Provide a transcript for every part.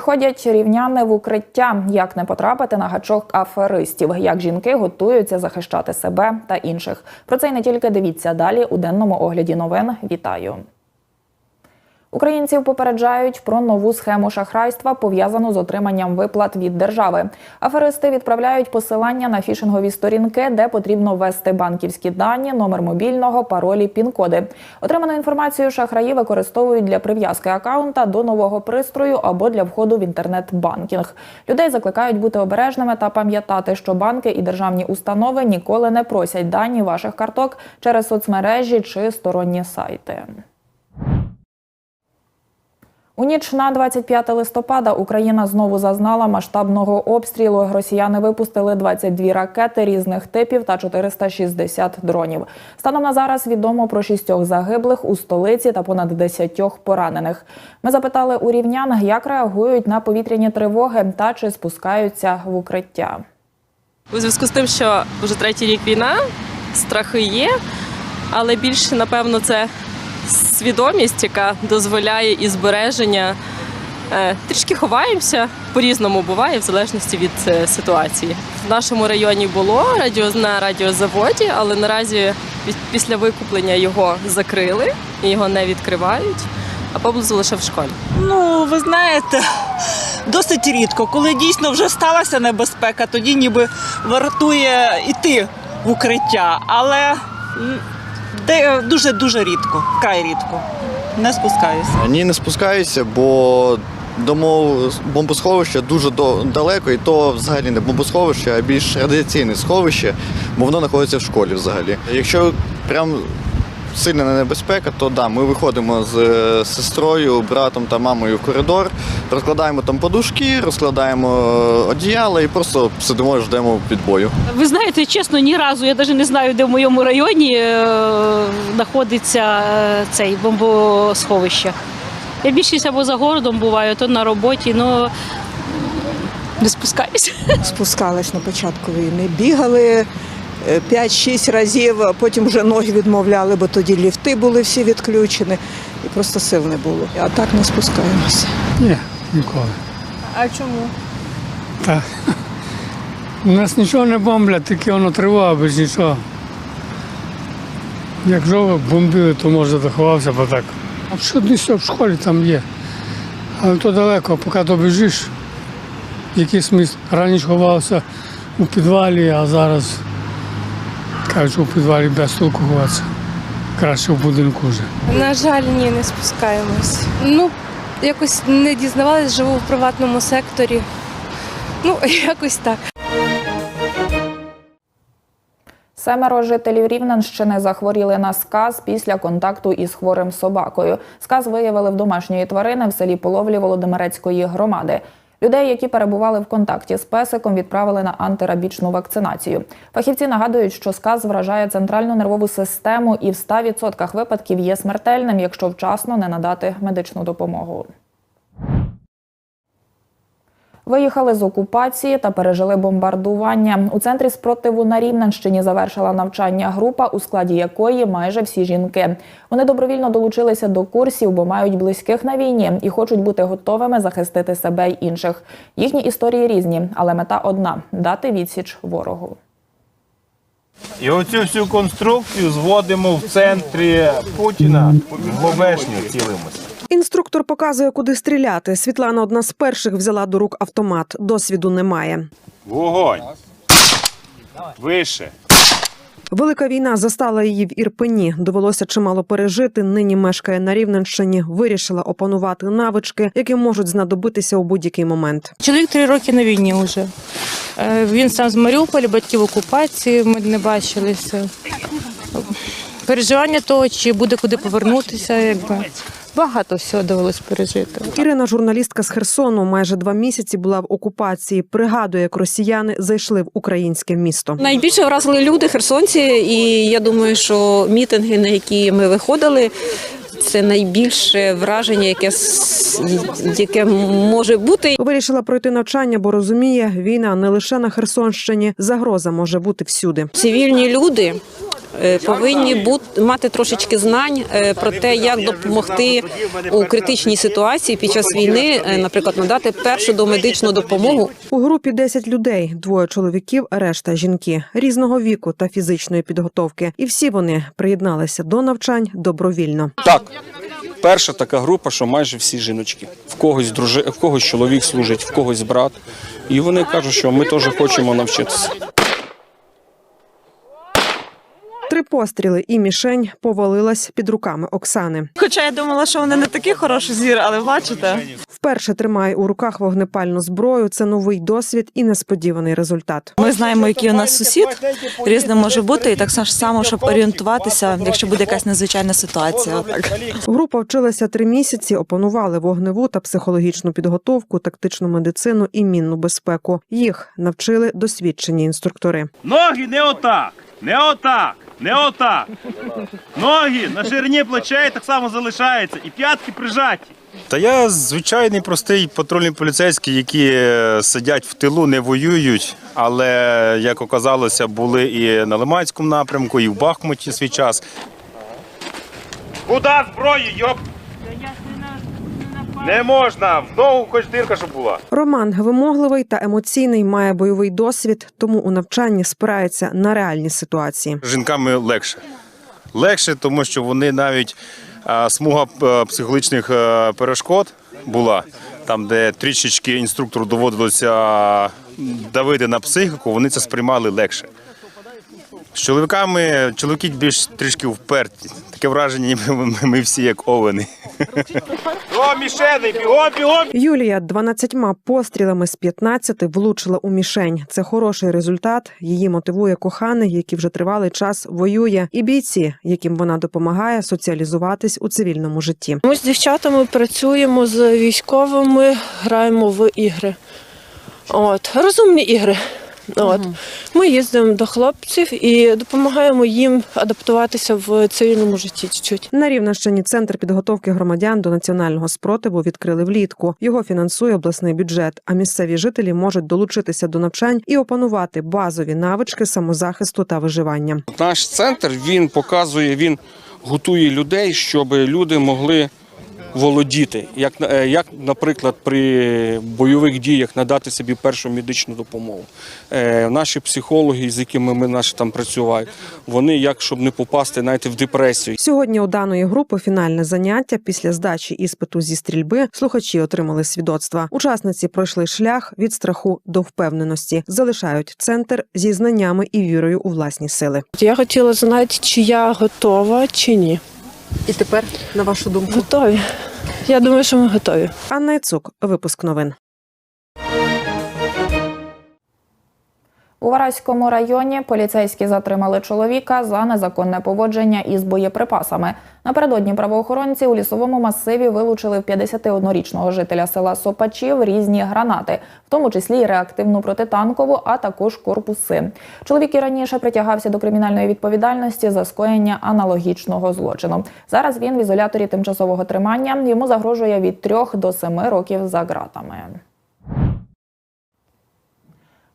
ходять рівняни в укриття? Як не потрапити на гачок аферистів? Як жінки готуються захищати себе та інших? Про це й не тільки дивіться далі у денному огляді новин. Вітаю. Українців попереджають про нову схему шахрайства, пов'язану з отриманням виплат від держави. Аферисти відправляють посилання на фішингові сторінки, де потрібно ввести банківські дані, номер мобільного, паролі, пін-коди. Отриману інформацію шахраї використовують для прив'язки акаунта до нового пристрою або для входу в інтернет-банкінг. Людей закликають бути обережними та пам'ятати, що банки і державні установи ніколи не просять дані ваших карток через соцмережі чи сторонні сайти. У ніч на 25 листопада Україна знову зазнала масштабного обстрілу. Росіяни випустили 22 ракети різних типів та 460 дронів. Станом на зараз відомо про шістьох загиблих у столиці та понад десятьох поранених. Ми запитали у рівнян, як реагують на повітряні тривоги та чи спускаються в укриття. У зв'язку з тим, що вже третій рік війна, страхи є, але більше, напевно, це свідомість, яка дозволяє і збереження. Е, Трішки ховаємося, по-різному буває, в залежності від е, ситуації. В нашому районі було радіо на радіозаводі, але наразі після викуплення його закрили і його не відкривають, а поблизу лише в школі. Ну, ви знаєте, досить рідко. Коли дійсно вже сталася небезпека, тоді ніби вартує йти в укриття. Але м, де дуже дуже рідко, край рідко. Не спускаюся. Ні, не спускаюся, бо до мов бомбосховища дуже до- далеко, і то взагалі не бомбосховище, а більш радіаційне сховище, бо воно знаходиться в школі взагалі. Якщо прям сильна небезпека, то да, ми виходимо з е, сестрою, братом та мамою в коридор, розкладаємо там подушки, розкладаємо е, одіяла і просто сидимо і ждемо підбою. Ви знаєте, чесно, ні разу я навіть не знаю, де в моєму районі е, знаходиться цей бомбосховище. Я більшість або за городом буваю, то на роботі, але не спускаюся. спускалась на початку війни. Бігали 5-6 разів, а потім вже ноги відмовляли, бо тоді ліфти були всі відключені і просто сил не було. А так не спускаємося. Ні, ніколи. А чому? Та. У нас нічого не бомблять, тільки воно тривога без нічого. Якщо бомбили, то може заховався, бо так. А що десь в школі там є. Але то далеко, поки добіжиш, який смисл. Раніше ховався у підвалі, а зараз кажуть, що у підвалі без толку ховатися. Краще в будинку вже. На жаль, ні, не спускаємось. Ну, якось не дізнавалась, живу в приватному секторі. Ну, якось так. Семеро жителів Рівненщини захворіли на сказ після контакту із хворим собакою. Сказ виявили в домашньої тварини в селі Половлі Володимирецької громади. Людей, які перебували в контакті з песиком, відправили на антирабічну вакцинацію. Фахівці нагадують, що сказ вражає центральну нервову систему і в 100% випадків є смертельним, якщо вчасно не надати медичну допомогу. Виїхали з окупації та пережили бомбардування. У центрі спротиву на Рівненщині завершила навчання група, у складі якої майже всі жінки. Вони добровільно долучилися до курсів, бо мають близьких на війні і хочуть бути готовими захистити себе й інших. Їхні історії різні, але мета одна дати відсіч ворогу. І оцю всю конструкцію зводимо в центрі Путіна в обешню цілимося. Інструктор показує, куди стріляти. Світлана одна з перших взяла до рук автомат. Досвіду немає. Вогонь. Вище. Велика війна застала її в Ірпені. Довелося чимало пережити. Нині мешкає на Рівненщині. Вирішила опанувати навички, які можуть знадобитися у будь-який момент. Чоловік три роки на війні вже. Е, Він сам з Маріуполя, батьки в окупації, ми не бачилися. Переживання того, чи буде куди повернутися, якби багато всього довелось пережити. Ірина, журналістка з Херсону, майже два місяці була в окупації. Пригадує, як росіяни зайшли в українське місто. Найбільше вразили люди, херсонці, і я думаю, що мітинги, на які ми виходили, це найбільше враження, яке, яке може бути. Вирішила пройти навчання, бо розуміє, війна не лише на Херсонщині, загроза може бути всюди. Цивільні люди повинні бути мати трошечки знань е, про те, як допомогти у критичній ситуації під час війни, е, наприклад, надати першу домедичну допомогу У групі 10 людей, двоє чоловіків, решта жінки різного віку та фізичної підготовки. І всі вони приєдналися до навчань добровільно. Так, перша така група, що майже всі жіночки. В когось дружи, в когось чоловік служить, в когось брат. І вони кажуть, що ми теж хочемо навчитися. Три постріли і мішень повалилась під руками Оксани. Хоча я думала, що вони не такий хороший зір, але бачите. Вперше тримає у руках вогнепальну зброю. Це новий досвід і несподіваний результат. Ми знаємо, який у нас сусід різне може бути, і так само, щоб орієнтуватися, якщо буде якась надзвичайна ситуація. Отак. Група вчилася три місяці, опанували вогневу та психологічну підготовку, тактичну медицину і мінну безпеку. Їх навчили досвідчені інструктори. Ноги не отак, не отак, не отак. Ноги на ширині плечей так само залишаються і п'ятки прижаті. Та я звичайний простий патрульний поліцейський, які е, сидять в тилу, не воюють, але як оказалося, були і на Лиманському напрямку, і в Бахмуті свій час. Куди зброю, йоп? Не можна, в ногу хоч дирка, щоб була. Роман вимогливий та емоційний, має бойовий досвід, тому у навчанні спирається на реальні ситуації. Жінками легше. Легше, тому що вони навіть а, смуга е, психологічних е, перешкод була, там, де трішечки інструктору доводилося давити на психіку, вони це сприймали легше. З чоловіками чоловіки більш трішки вперті. Таке враження, ніби ми, ми всі як овени. О, мішени, бігом, бігом! Юлія 12 пострілами з 15 влучила у мішень. Це хороший результат. Її мотивує коханий, який вже тривалий час воює, і бійці, яким вона допомагає соціалізуватись у цивільному житті. Ми з дівчатами працюємо з військовими, граємо в ігри. От, розумні ігри. От. Ми їздимо до хлопців і допомагаємо їм адаптуватися в цивільному житті чуть-чуть. На Рівненщині центр підготовки громадян до національного спротиву відкрили влітку. Його фінансує обласний бюджет. А місцеві жителі можуть долучитися до навчань і опанувати базові навички самозахисту та виживання. Наш центр він показує, він готує людей, щоб люди могли володіти, як, е, як наприклад, при бойових діях надати собі першу медичну допомогу. Е, Наші психологи, з якими ми наші там працюємо, вони як щоб не попасти навіть в депресію. Сьогодні у даної групи фінальне заняття після здачі іспиту зі стрільби слухачі отримали свідоцтва. Учасниці пройшли шлях від страху до впевненості, залишають центр зі знаннями і вірою у власні сили. Я хотіла знати, чи я готова, чи ні. І тепер, на вашу думку, Готові. Я думаю, що ми готові. Анна Яцук, випуск новин. У Вараському районі поліцейські затримали чоловіка за незаконне поводження із боєприпасами. Напередодні правоохоронці у лісовому масиві вилучили в 51-річного жителя села Сопачів різні гранати, в тому числі й реактивну протитанкову, а також корпуси. Чоловік і раніше притягався до кримінальної відповідальності за скоєння аналогічного злочину. Зараз він в ізоляторі тимчасового тримання. Йому загрожує від 3 до 7 років за ґратами.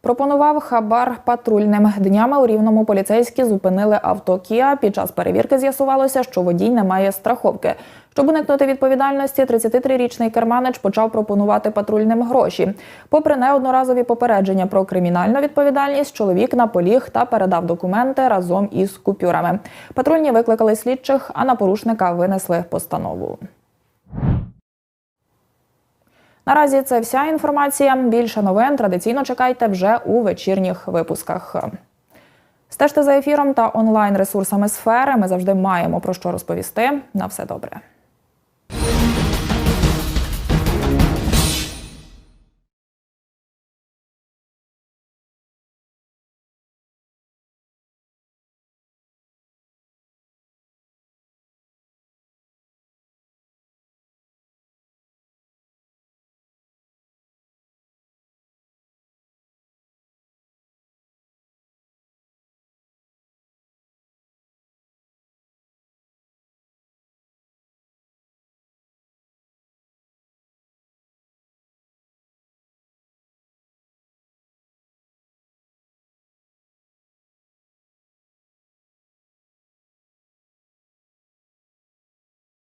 Пропонував хабар патрульним. Днями у рівному поліцейські зупинили авто Кіа. Під час перевірки з'ясувалося, що водій не має страховки. Щоб уникнути відповідальності, 33-річний керманич почав пропонувати патрульним гроші. Попри неодноразові попередження про кримінальну відповідальність, чоловік наполіг та передав документи разом із купюрами. Патрульні викликали слідчих, а на порушника винесли постанову. Наразі це вся інформація. Більше новин традиційно чекайте вже у вечірніх випусках. Стежте за ефіром та онлайн ресурсами сфери. Ми завжди маємо про що розповісти. На все добре.